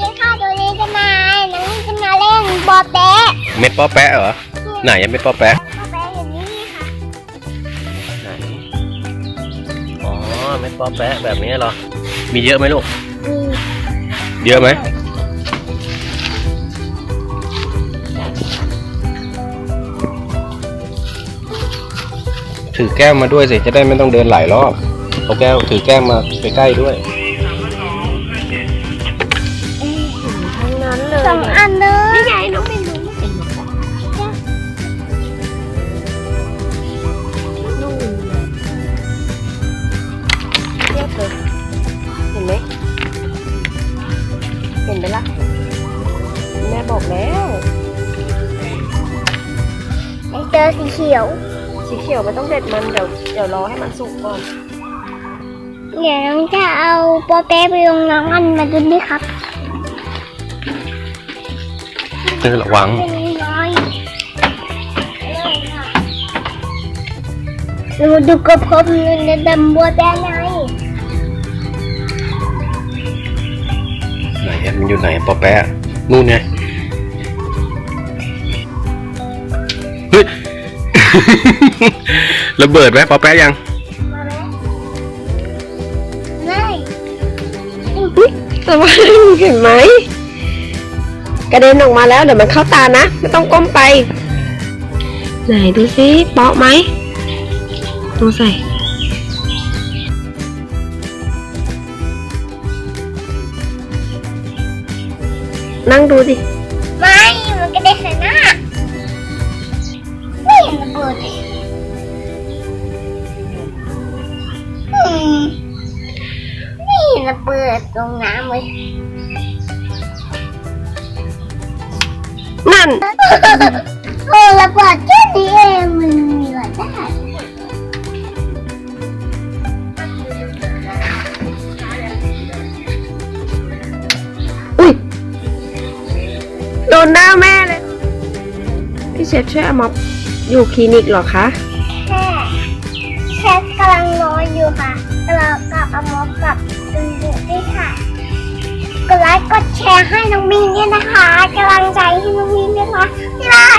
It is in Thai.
ดีค่ะตัวนี้จะมาน้องจะมาเล่นบอแปะเม็ดป๊อแปะเหรอ ไหนอะเม็ดป๊อแปะบอแปะอย่างนี้ค่ะไหนอ๋อเม็ดป๊อแปะแบบนี้เหรอ มีเยอะไหมลูก อืมเยอะไหมถือแก้วมาด้วยสิจะได้ไม่ต้องเดินหลายรอบเอาแก้วถือแก้วมาใกล้ๆด้วย สองอันเลยนี่ไงน้องเมนูไม่เป็นหรอกนู่นเรียบเลยเห็นไหมเห็นไหมล่ะ แม่บอกแล้วไอเจอสีเขียว สีเขียวมันต้องเด็ดมันเดี๋ยวเดี๋ยวรอให้มันสุกก่อน เดี๋ยวน้องจะเอาบอแปะไปลงน้องอันมาดูดิครับ เออระวังเป็นน้อยเลยค่ะเรามาดูกระพบในดำบัวแปะไงไหนอะมันอยู่ไหนป๊อแปะนู่นไงเฮ้ยระเบิดไหมป๊อแปะยังมาไหมไม่แต่ว่าเห็นไหม กระเด็นออกมาแล้วเดี๋ยวมันเข้าตานะ ไม่ต้องก้มไป ไหนดูซิเปาะไหมลองใส่นั่งดูสิไม่ มันก็ได้ใส่หน้า ไม่เห็นระเบิดเลยอืมไม่เห็นระเบิดตรงน้ำเลย นั่นเออระเบิดแค่นี้เองมันมีอะไรได้อุ้ยโดนหน้าแม่เลย พี่เชฟช่วยอามาอยู่คลินิกเหรอคะ แค่แค่กำลังนอนอยู่ค่ะแล้วก็เอมอกับดูดูด้วยค่ะ กดไลค์กดแชร์ให้น้องมีนด้วยนะคะกำลังใจให้น้อง มีนด้